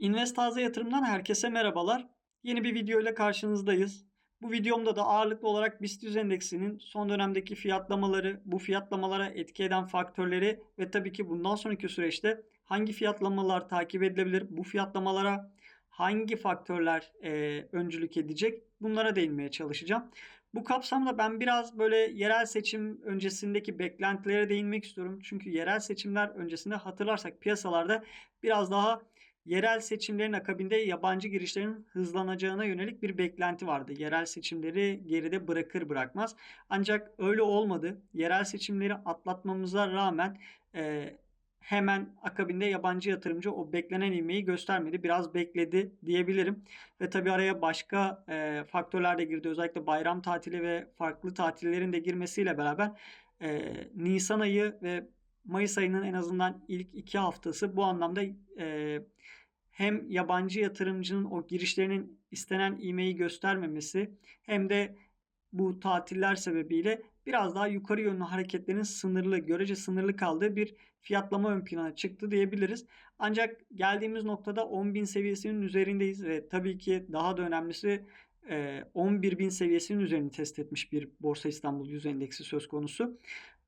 Invest Taze Yatırım'dan herkese merhabalar. Yeni bir video ile karşınızdayız. Bu videomda da ağırlıklı olarak BIST endeksinin son dönemdeki fiyatlamaları, bu fiyatlamalara etki eden faktörleri ve tabii ki bundan sonraki süreçte hangi fiyatlamalar takip edilebilir, bu fiyatlamalara hangi faktörler e, öncülük edecek bunlara değinmeye çalışacağım. Bu kapsamda ben biraz böyle yerel seçim öncesindeki beklentilere değinmek istiyorum. Çünkü yerel seçimler öncesinde hatırlarsak piyasalarda biraz daha yerel seçimlerin akabinde yabancı girişlerin hızlanacağına yönelik bir beklenti vardı. Yerel seçimleri geride bırakır bırakmaz. Ancak öyle olmadı. Yerel seçimleri atlatmamıza rağmen e, hemen akabinde yabancı yatırımcı o beklenen ivmeyi göstermedi. Biraz bekledi diyebilirim. Ve tabii araya başka e, faktörler de girdi. Özellikle bayram tatili ve farklı tatillerin de girmesiyle beraber e, Nisan ayı ve Mayıs ayının en azından ilk iki haftası bu anlamda e, hem yabancı yatırımcının o girişlerinin istenen ivmeyi göstermemesi hem de bu tatiller sebebiyle biraz daha yukarı yönlü hareketlerin sınırlı, görece sınırlı kaldığı bir fiyatlama ön plana çıktı diyebiliriz. Ancak geldiğimiz noktada 10.000 seviyesinin üzerindeyiz ve tabii ki daha da önemlisi 11.000 seviyesinin üzerini test etmiş bir Borsa İstanbul Yüz Endeksi söz konusu.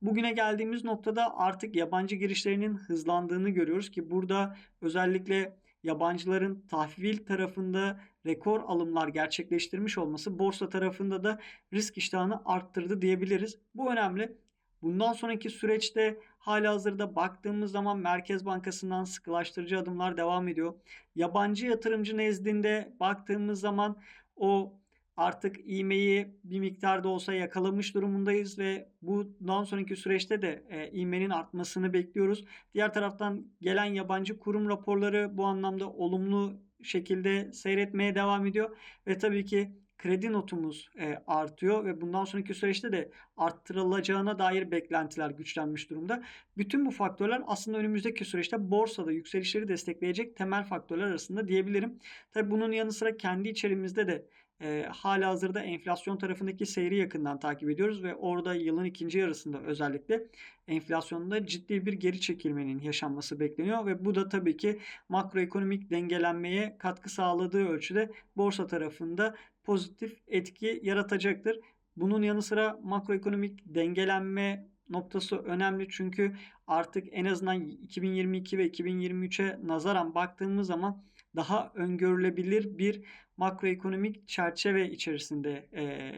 Bugüne geldiğimiz noktada artık yabancı girişlerinin hızlandığını görüyoruz ki burada özellikle yabancıların tahvil tarafında rekor alımlar gerçekleştirmiş olması borsa tarafında da risk iştahını arttırdı diyebiliriz. Bu önemli. Bundan sonraki süreçte hala hazırda baktığımız zaman Merkez Bankası'ndan sıkılaştırıcı adımlar devam ediyor. Yabancı yatırımcı nezdinde baktığımız zaman o artık iğmeyi bir miktarda olsa yakalamış durumundayız ve bundan sonraki süreçte de e, iğmenin artmasını bekliyoruz. Diğer taraftan gelen yabancı kurum raporları bu anlamda olumlu şekilde seyretmeye devam ediyor ve tabii ki kredi notumuz e, artıyor ve bundan sonraki süreçte de arttırılacağına dair beklentiler güçlenmiş durumda. Bütün bu faktörler aslında önümüzdeki süreçte borsada yükselişleri destekleyecek temel faktörler arasında diyebilirim. Tabii bunun yanı sıra kendi içerimizde de e, hala hazırda enflasyon tarafındaki seyri yakından takip ediyoruz ve orada yılın ikinci yarısında özellikle enflasyonda ciddi bir geri çekilmenin yaşanması bekleniyor ve bu da tabii ki makroekonomik dengelenmeye katkı sağladığı ölçüde borsa tarafında pozitif etki yaratacaktır. Bunun yanı sıra makroekonomik dengelenme noktası önemli çünkü artık en azından 2022 ve 2023'e nazaran baktığımız zaman daha öngörülebilir bir makroekonomik çerçeve içerisinde e,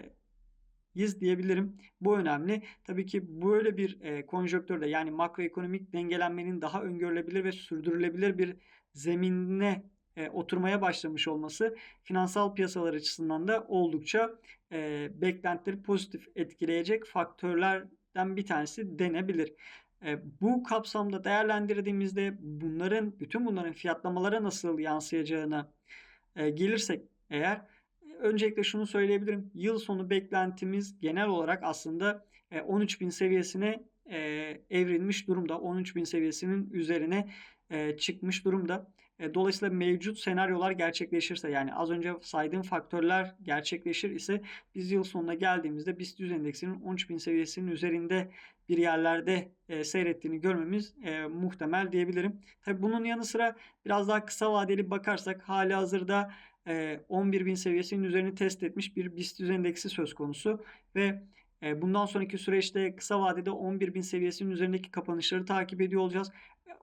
yiz diyebilirim. Bu önemli. Tabii ki böyle bir e, konjonktürde yani makroekonomik dengelenmenin daha öngörülebilir ve sürdürülebilir bir zeminine e, oturmaya başlamış olması finansal piyasalar açısından da oldukça e, beklentileri pozitif etkileyecek faktörlerden bir tanesi denebilir. Bu kapsamda değerlendirdiğimizde bunların bütün bunların fiyatlamalara nasıl yansıyacağına gelirsek eğer öncelikle şunu söyleyebilirim. Yıl sonu beklentimiz genel olarak aslında e, 13.000 seviyesine evrilmiş durumda. 13.000 seviyesinin üzerine çıkmış durumda. Dolayısıyla mevcut senaryolar gerçekleşirse yani az önce saydığım faktörler gerçekleşir ise biz yıl sonuna geldiğimizde BIST 100 endeksinin 13.000 seviyesinin üzerinde bir yerlerde e, seyrettiğini görmemiz e, muhtemel diyebilirim. Tabi bunun yanı sıra biraz daha kısa vadeli bakarsak hali hazırda e, 11.000 seviyesinin üzerini test etmiş bir BIST 100 endeksi söz konusu ve e, Bundan sonraki süreçte kısa vadede 11.000 seviyesinin üzerindeki kapanışları takip ediyor olacağız.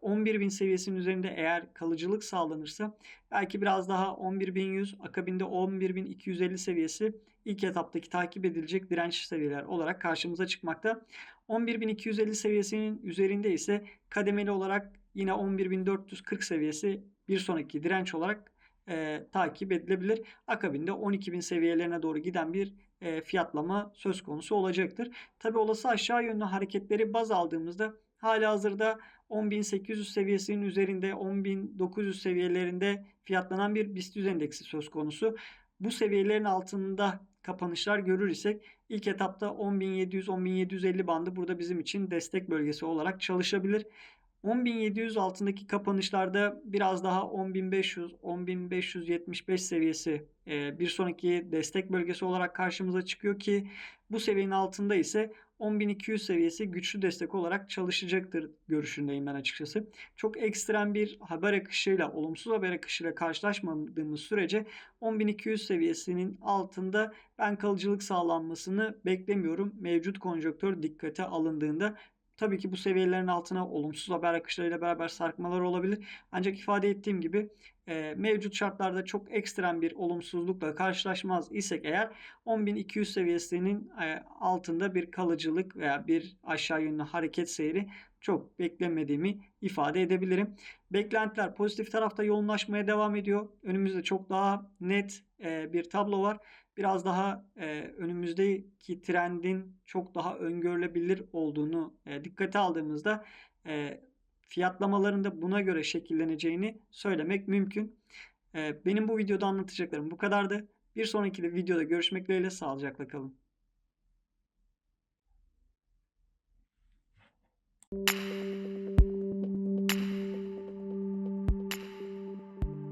11.000 seviyesinin üzerinde eğer kalıcılık sağlanırsa belki biraz daha 11.100 akabinde 11.250 seviyesi ilk etaptaki takip edilecek direnç seviyeler olarak karşımıza çıkmakta. 11.250 seviyesinin üzerinde ise kademeli olarak yine 11.440 seviyesi bir sonraki direnç olarak e, takip edilebilir. Akabinde 12.000 seviyelerine doğru giden bir e, fiyatlama söz konusu olacaktır. Tabi olası aşağı yönlü hareketleri baz aldığımızda Hali hazırda 10.800 seviyesinin üzerinde 10.900 seviyelerinde fiyatlanan bir BIST 100 endeksi söz konusu. Bu seviyelerin altında kapanışlar görür isek ilk etapta 10.700-10.750 bandı burada bizim için destek bölgesi olarak çalışabilir. 10.700 altındaki kapanışlarda biraz daha 10.500, 10.575 seviyesi bir sonraki destek bölgesi olarak karşımıza çıkıyor ki bu seviyenin altında ise 10.200 seviyesi güçlü destek olarak çalışacaktır görüşündeyim ben açıkçası. Çok ekstrem bir haber akışıyla, olumsuz haber akışıyla karşılaşmadığımız sürece 10.200 seviyesinin altında ben kalıcılık sağlanmasını beklemiyorum. Mevcut konjonktür dikkate alındığında Tabii ki bu seviyelerin altına olumsuz haber akışlarıyla beraber sarkmalar olabilir. Ancak ifade ettiğim gibi e, mevcut şartlarda çok ekstrem bir olumsuzlukla karşılaşmaz isek eğer 10.200 seviyesinin e, altında bir kalıcılık veya bir aşağı yönlü hareket seyri çok beklemediğimi ifade edebilirim. Beklentiler pozitif tarafta yoğunlaşmaya devam ediyor. Önümüzde çok daha net e, bir tablo var biraz daha e, önümüzdeki trendin çok daha öngörülebilir olduğunu e, dikkate aldığımızda e, fiyatlamaların buna göre şekilleneceğini söylemek mümkün. E, benim bu videoda anlatacaklarım bu kadardı. Bir sonraki de videoda görüşmek dileğiyle sağlıcakla kalın.